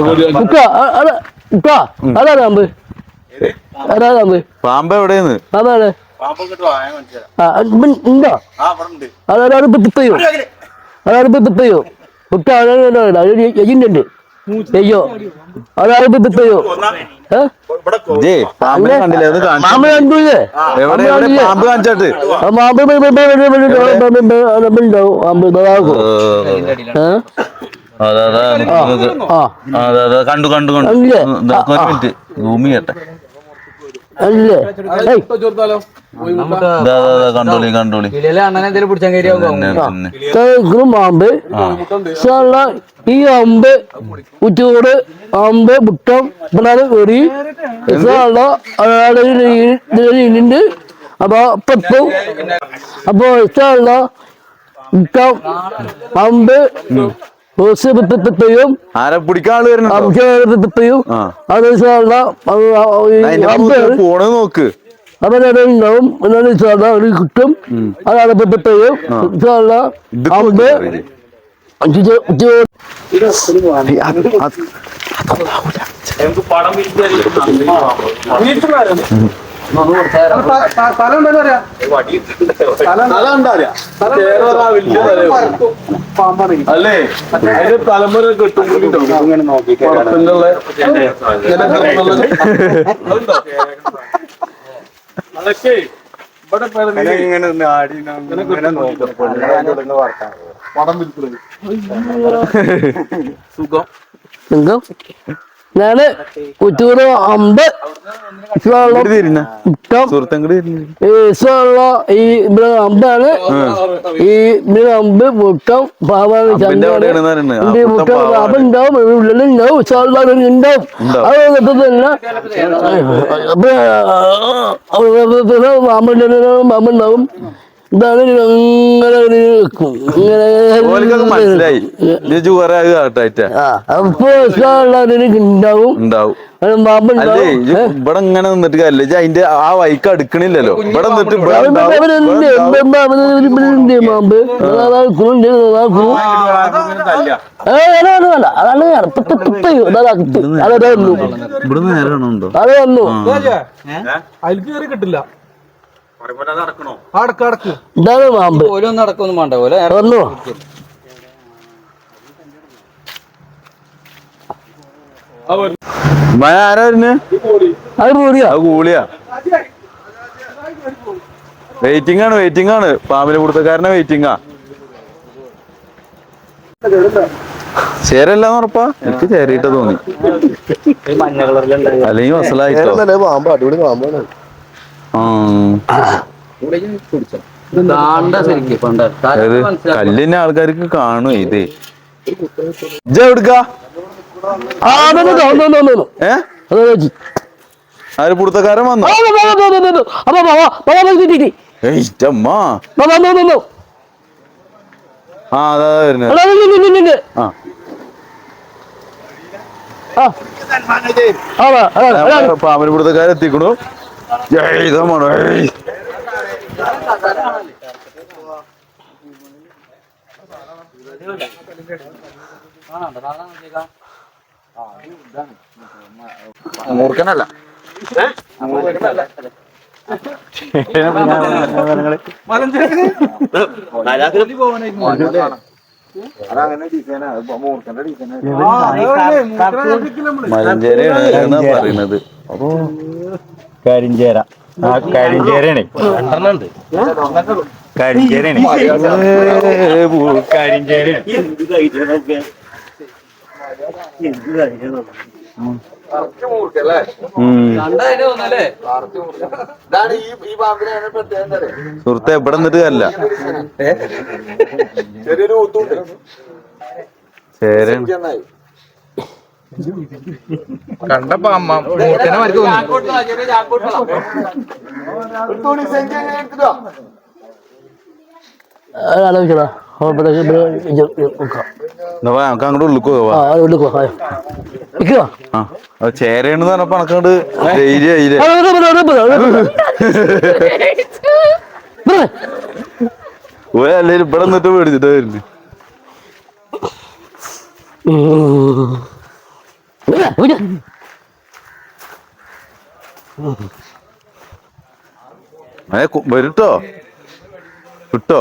കുക്ക അതാ കുക്ക അതാ പാമ്പ് അതാ പാമ്പ് പാമ്പ് എവിടെയെന്ന് അതാണ് ഉണ്ടോ അതാണ് പിത്തയോ അതാണ് പിത്തയോ അതാണ് എജിണ്ടുണ്ട് അയ്യോ അതാണ് പിത്തയോ പാമ്പ് കാണിച്ചാട്ട് മാമ്പ് ഉണ്ടാവും മാമ്പ് ഇതാകും ഏഹ് കണ്ടു കണ്ടു കണ്ടു. ഒരു മിനിറ്റ് കണ്ടോളി കണ്ടോളി. ഈ അമ്പ് ഉച്ചൂട് അമ്പ് മുട്ടം പിള്ളേർ കയറി ഇതിലുണ്ട് അപ്പൊ പത്തും. അപ്പൊ ഇഷ്ടമുള്ള മുട്ടം അമ്പ് യും ആരെ പിടിക്കാൻ ആൾ വരുന്നുണ്ടോ? ആ. അത് ഫോണ് നോക്ക്. അവരുടെ ഉണ്ടാവും ഒരു കിട്ടും അതാണ് അല്ലേ? അതിന്റെ തലമുറ കിട്ടും നിങ്ങൾക്ക് ഞാൻ ഉച്ചൂറ് അമ്പ് ഇഷ്ടമുള്ള തിരിഞ്ഞ മുട്ടം സുഹൃത്തങ്ങട് തിരിഞ്ഞു ഈ ഈ അമ്പ് മുട്ടം പാവാണ് മുട്ടം. അമ്പ് ഉണ്ടാവും ഉള്ളിലുണ്ടാവും ഇഷ്ടമുള്ള ഉണ്ടാവും ഉണ്ടാവും. അത് തന്നെ അപ്പൊ മാമുണ്ടാവും മാമുണ്ടാവും ഇതാണ് ഇങ്ങനെ ഓലിക്കൊക്കെ മനസ്സിലായി അത് ഉണ്ടാവും ഉണ്ടാവും അത് അല്ലേ ഇവിടെ ഇങ്ങനെ നിന്നിട്ട് കാര്യമില്ല അതിന്റെ ആ വൈക്ക് അടുക്കണില്ലല്ലോ ഇവിടെ നിന്നിട്ട് അതാണ് അതെ വന്നു ഇവിടെ നേരെ കാണുന്നുണ്ടോ അത് വന്നു അതിൽ കിട്ടില്ല അടക്ക് അടക്ക്. ഇതാണ് മാമ്പ്. ഓലൊന്നും നടക്കൊന്നും വേണ്ട. ഓല വന്നു? മഴ ആരാ വരുന്നേ? അത് പോരിയാ അത് കൂളിയാ വെയിറ്റിംഗ് ആണ് വെയിറ്റിംഗ് ആണ്. പാമ്പിന് കൊടുത്തക്കാരനെ വെയിറ്റിംഗാ ചേരല്ലാന്ന് ഉറപ്പാ? എനിക്ക് ചേരിയിട്ട് തോന്നി. അല്ലെങ്കിൽ മസലായിട്ടോ പാമ്പ് അടിപൊളി പാമ്പാണ് കല്ലിന്റെ ആൾക്കാർക്ക് കാണും ഇത്. ആര് പുറത്തക്കാരൻ വന്നു? ആ, അതാ വരുന്നത്. ആ. പാമ്പിന് എത്തിക്കണു ഏയ് ഇതാ മോനെ, ഏയ് മൂർഖനല്ല. മലഞ്ചേരിയാണ് എന്നാ പറയുന്നത്. അപ്പൊ കരിഞ്ചേര. ആ കരിഞ്ചേരയാണ് കരിഞ്ചേരയാണ് കരിഞ്ചേരയാണ് സുഹൃത്തെ എവിടെ നിന്നിട്ട് അല്ല ചെറിയൊരു ചേരാണ് കണ്ടപ്പോ അമ്മ മൂത്തനെ തോന്നി. അങ്ങോട്ട് ഉള്ളിക്ക് ചേരേന്ന് പറഞ്ഞപ്പോ ഇവിടെ, നിന്നിട്ട് മേടിച്ചിട്ട് വരുന്നു. ഉം. ഏ വരട്ടോ കിട്ടോ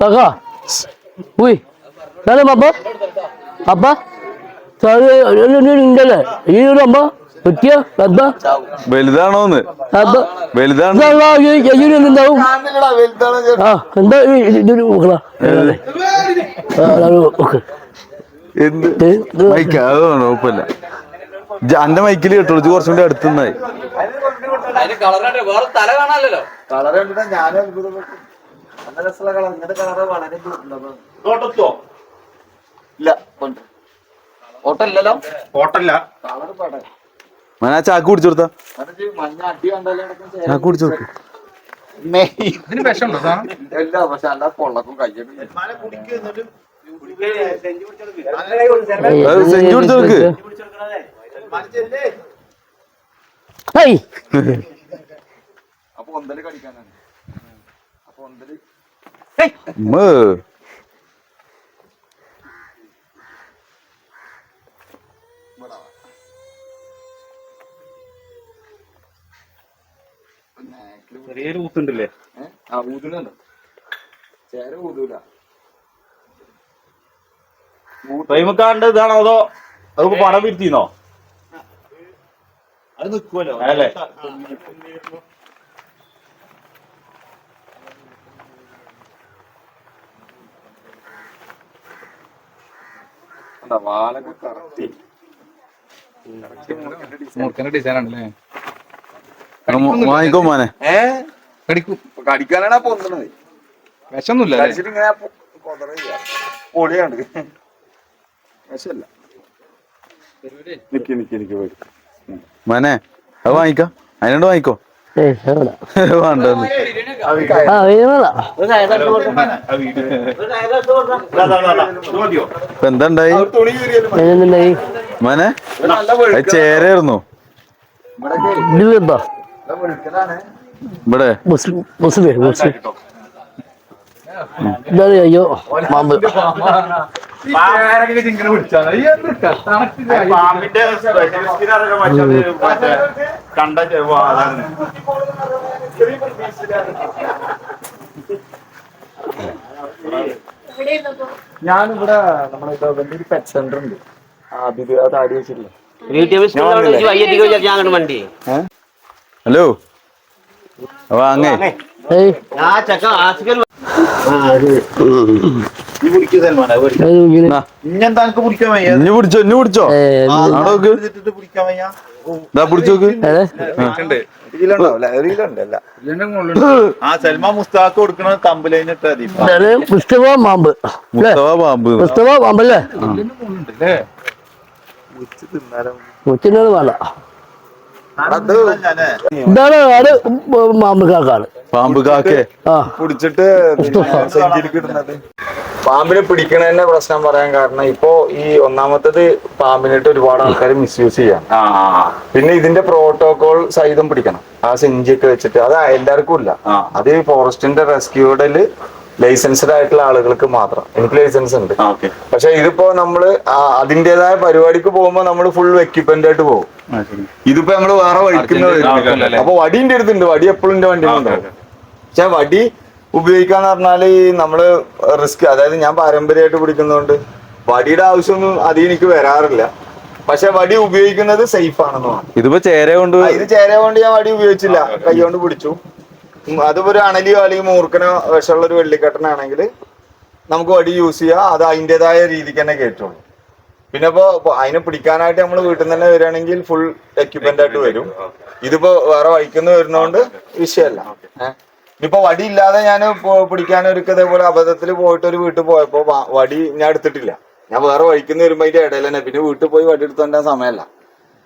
കാക്കാ ഉയ് അപ്പ അപ്പ സാറ് ഉണ്ടല്ലേ ഈ ഒരു അമ്മ പറ്റിയ? വലുതാണോന്ന്? അപ്പ വലുതാണ്. ഉണ്ടാവും? കാണില്ലടാ വലുതാണ് ചേട്ടാ ആ എന്താ ഇതൊരു എന്ത്? മൈക്ക് കുഴപ്പമില്ല അന്റെ മൈക്കിൽ കേട്ടോളൂ കുറച്ചും കൂടി അടുത്ത് നിന്നായി. അതിന് കളറായിട്ട് വേറെ തല കാണാനല്ലോ കളർ കണ്ടിട്ടാ ഞാനും അത്ഭുതപ്പെട്ടു നല്ല രസമുള്ള കളർ ഇങ്ങനത്തെ കളറ് വളരെ ഇല്ല കൊണ്ട് ഓട്ടല്ലല്ലോ ഹോട്ടല്ല കളർ പടം. മന ചാക്ക് കുടിച്ചു കൊടുത്താ. മഞ്ഞ അടി കണ്ടാലേ ചാക്ക് കുടിച്ചു കൊടുക്കും. സെഞ്ചു കുടിച്ചു ഹേയ് അപ്പൊ ഒന്തൽ കടിക്കാനാണ്. അപ്പൊ ഒന്തൽ. ചെറിയൊരു ഊത്തുണ്ടല്ലേ? ആ ഊതുന്നുണ്ട്. ചേര ഊതൂല. പ്രേമക്കാരന്റെ ഇതാണോ അതോ അതൊക്കെ പടം വിരുത്തിന്നോ? അത് നിക്കുമല്ലോ അല്ലേ? വാലൊക്കെ കറക്റ്റ്. മൂർഖന്റെ ഡിസൈൻ ആണല്ലേ വാങ്ങിക്കോ മോനെ. ഏഹ് കടിക്കും. കടിക്കാനാണ് പൊന്തണത് അല്ലേ? കടിച്ചിട്ട് ഇങ്ങനെ കൊതറ നിക്ക് നിക്ക് നിക്ക് പോയി. മോനെ അത് വാങ്ങിക്കോ. അതിനോട് വാങ്ങിക്കോ. വേണ്ട. വേണ്ടെന്ന് ആ വേണ്ട. ഇപ്പൊ എന്താ ഉണ്ടായി തുണി കീറിയാലും എന്നുണ്ടായി മോനെ ചേരായിരുന്നു. ഇവിടെ? മുസ്ലിം മുസ്ലിം മുസ്ലിം. ഇതാണ് അയ്യോ മാമ്പ് കണ്ട ഞാനിവിടെ നമ്മുടെ ഗവൺമെന്റ് ഒരു പെറ്റ് സെന്റർ ഉണ്ട്. ആദ്യം താടി ആടി വെച്ചിട്ടില്ല? വണ്ടി. ഹലോ. വാങ്ങേ പിടിച്ചോ മുസ്താഖ് കൊടുക്കണ മുസ്തഫ മാമ്പ്. മുസ്തഫ മാമ്പല്ലേ? വേണ്ട അത് ഇതാണ് ആട് മാമ്പ് പാമ്പ് കാക്കെ. ആ. പിടിച്ചിട്ട് പാമ്പിനെ പിടിക്കണതിന്റെ പ്രശ്നം പറയാൻ കാരണം ഇപ്പോ ഈ ഒന്നാമത്തത് പാമ്പിനിട്ട് ഒരുപാട് ആൾക്കാർ മിസ്യൂസ് ചെയ്യാം ആ പിന്നെ ഇതിന്റെ പ്രോട്ടോകോൾ സഹിതം പിടിക്കണം. ആ സെഞ്ചിയൊക്കെ വെച്ചിട്ട്. അത് എല്ലാവർക്കും ഇല്ല. അത് ഈ ഫോറസ്റ്റിന്റെ റെസ്ക്യൂഡിൽ ലൈസൻസ്ഡ് ആയിട്ടുള്ള ആളുകൾക്ക് മാത്രം. എനിക്ക് ലൈസൻസ് ഉണ്ട്. പക്ഷെ ഇതിപ്പോ നമ്മൾ അതിന്റെതായ അതിന്റേതായ പരിപാടിക്ക് പോകുമ്പോ നമ്മൾ ഫുൾ എക്യുപ്മെന്റ് ആയിട്ട് പോകും. ഇതിപ്പോ നമ്മൾ വേറെ വഴിക്കുന്നത്? അപ്പൊ വടിന്റെ അടുത്തുണ്ട് വടി എപ്പോഴും എന്റെ വണ്ടി പക്ഷെ വടി ഉപയോഗിക്കാന്ന് പറഞ്ഞാൽ ഈ നമ്മൾ റിസ്ക് അതായത് ഞാൻ പാരമ്പര്യമായിട്ട് പിടിക്കുന്നതുകൊണ്ട് വടിയുടെ ആവശ്യമൊന്നും അധികം എനിക്ക് വരാറില്ല. പക്ഷെ വടി ഉപയോഗിക്കുന്നത് സേഫ് ആണെന്നോ ഇതിപ്പോ ചേര കൊണ്ട് ഇത് ചേര കൊണ്ട് ഞാൻ വടി ഉപയോഗിച്ചില്ല. കൈ കൊണ്ട് പിടിച്ചു. അതിപ്പോ ഒരു അണലിയോ അല്ലെങ്കിൽ മൂർക്കനോ വിഷമുള്ള ഒരു വെള്ളിക്കെട്ടനാണെങ്കിൽ നമുക്ക് വടി യൂസ് ചെയ്യാം. അത് അതിന്റെതായ രീതിക്ക് തന്നെ കയറ്റുള്ളൂ. പിന്നെ ഇപ്പോ അതിനെ പിടിക്കാനായിട്ട് നമ്മൾ വീട്ടിൽ നിന്ന് തന്നെ വരികയാണെങ്കിൽ ഫുൾ എക്യുപ്മെന്റ് ആയിട്ട് വരും. ഇതിപ്പോ വേറെ വഴിക്കുന്ന വരുന്നോണ്ട് വിഷയമല്ല. ഇപ്പൊ ഇനിയിപ്പോ വടി ഇല്ലാതെ ഞാൻ പിടിക്കാൻ ഒരു ഇതേപോലെ അബദ്ധത്തിൽ പോയിട്ട് ഒരു വീട്ടിൽ പോയപ്പോ വടി ഞാൻ എടുത്തിട്ടില്ല. ഞാൻ വേറെ വഴിക്കുന്ന വരുമ്പോ അതിന്റെ ഇടയിൽ തന്നെ പിന്നെ വീട്ടിൽ പോയി വടി എടുത്തോണ്ടാ സമയമല്ല.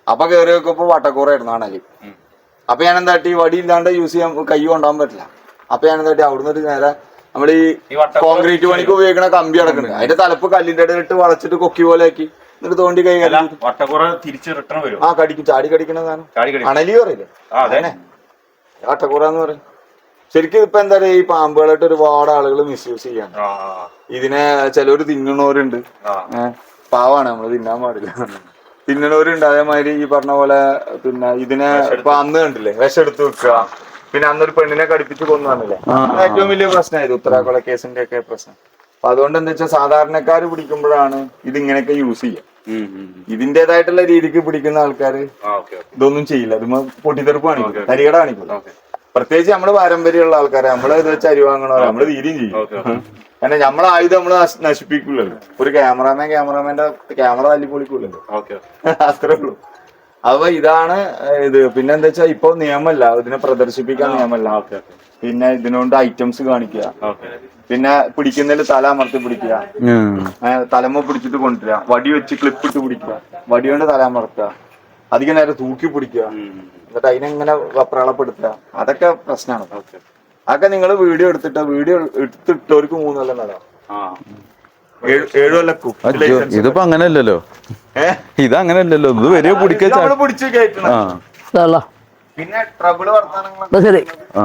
അപ്പൊ കയറി വെക്കുമ്പോ വട്ടക്കൂറായിരുന്നു ആണൽ അപ്പൊ ഞാൻ എന്താട്ടി വടി ഇല്ലാണ്ട് യൂസ് ചെയ്യാൻ കൈ കൊണ്ടുപോകാൻ പറ്റില്ല. അപ്പൊ ഞാൻ എന്താട്ടി അവിടുന്ന് നേരെ നമ്മൾ ഈ കോൺക്രീറ്റ് പണിക്ക് ഉപയോഗിക്കുന്ന കമ്പി അടക്കണ. അതിന്റെ തലപ്പ് കല്ലിന്റെ ഇടയിൽ ഇട്ട് വളച്ചിട്ട് കൊക്കി പോലെ ആക്കി എന്നിട്ട് തോണ്ടി കൈ വട്ടക്കുറ തിരിച്ച് റിട്ടേൺ വരും. ആ കടിക്കും. ചാടി കടിക്കണതാണ് സാധനം. ചാടി കടി അണലി പറയില്ലേ? ആ അതെ. കാട്ടക്കൂറ എന്ന് പറയും. ശരിക്കും ഇപ്പൊ എന്താ പറയാ ഈ പാമ്പുകളായിട്ട് ഒരുപാട് ആളുകൾ മിസ്യൂസ് ചെയ്യാണ് ഇതിനെ ചിലവര് തിന്നണവരുണ്ട്. പാവാണ്. നമ്മൾ തിന്നാൻ പാടില്ല. തിന്നണവരുണ്ട് അതേമാതിരി ഈ പറഞ്ഞ പോലെ പിന്നെ ഇതിനെ ഇപ്പൊ അന്ന് കണ്ടില്ലേ? വിഷം എടുത്ത് വെക്കുക പിന്നെ അന്നൊരു പെണ്ണിനെ കടിപ്പിച്ച് കൊന്നു വന്നില്ലേ ഏറ്റവും വലിയ പ്രശ്നമായത് ഉത്തരാഖോള കേസിന്റെ ഒക്കെ പ്രശ്നം. അപ്പൊ അതുകൊണ്ട് എന്താ വെച്ചാൽ സാധാരണക്കാർ പിടിക്കുമ്പോഴാണ് ഇത് ഇങ്ങനെയൊക്കെ യൂസ് ചെയ്യുക. ഇതിന്റേതായിട്ടുള്ള രീതിക്ക് പിടിക്കുന്ന ആൾക്കാർ ഇതൊന്നും ചെയ്യില്ല. ഇത് പൊട്ടിത്തെറുപ്പ് കാണിക്കും തരികട കാണിക്കും പ്രത്യേകിച്ച് നമ്മൾ പാരമ്പര്യമുള്ള ആൾക്കാരെ നമ്മൾ ഇത് വെച്ച് അരി വാങ്ങണോ നമ്മൾ തീരെയും ചെയ്യും കാരണം നമ്മളെ ആയുധം നമ്മൾ നശ്- നശിപ്പിക്കില്ലല്ലോ ഒരു ക്യാമറാമാൻ ക്യാമറാമാന്റെ ക്യാമറ തല്ലി പൊളിക്കൂലല്ലോ ഓക്കെ ഓക്കെ. അത്രേ ഉള്ളൂ. അപ്പൊ ഇതാണ് ഇത്. പിന്നെ എന്താ വെച്ചാൽ ഇപ്പൊ നിയമല്ല. ഇതിനെ പ്രദർശിപ്പിക്കാൻ നിയമല്ല. പിന്നെ ഇതിനോണ്ട് ഐറ്റംസ് കാണിക്കുക. ഓക്കെ. പിന്നെ പിടിക്കുന്നതിൽ തല അമർത്തി പിടിക്കുക. തലമ പിടിച്ചിട്ട് കൊണ്ടുവരിക. വടി വെച്ച് ക്ലിപ്പ് ഇട്ട് പിടിക്കുക. വടി കൊണ്ട് തല അമർത്തുക. അധികം നേരം തൂക്കി പിടിക്കുക. എന്നിട്ട് അതിനെങ്ങനെ വെപ്രാളപ്പെടുത്തുക. അതൊക്കെ പ്രശ്നമാണ്. ഓക്കെ. അതൊക്കെ നിങ്ങൾ വീഡിയോ എടുത്തിട്ടോ വീഡിയോ എടുത്തിട്ടവർക്ക് മൂന്ന് കൊല്ലം നല്ലതാണ് ആ ഏഴ് ഏഴ് ഇതിപ്പോ അങ്ങനെയല്ലല്ലോ. ഇത് അങ്ങനെയല്ലല്ലോ ഇത് വരെ പിടിച്ച് പിന്നെ ട്രബിൾ വർത്താനങ്ങൾ എന്നാ ശരി. ആ.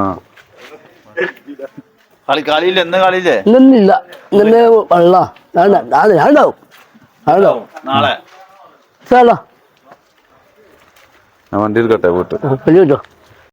കളി കളിയില്ല എന്ന് കളിയില്ലേ? ഇന്നില്ല ഇന്നെ വെള്ള. വേണ്ട ഞാനുണ്ടാവും ഞാനുണ്ടാവും നാളെ. വണ്ടി എടുക്കട്ടെ പോയിട്ട്. വലിയ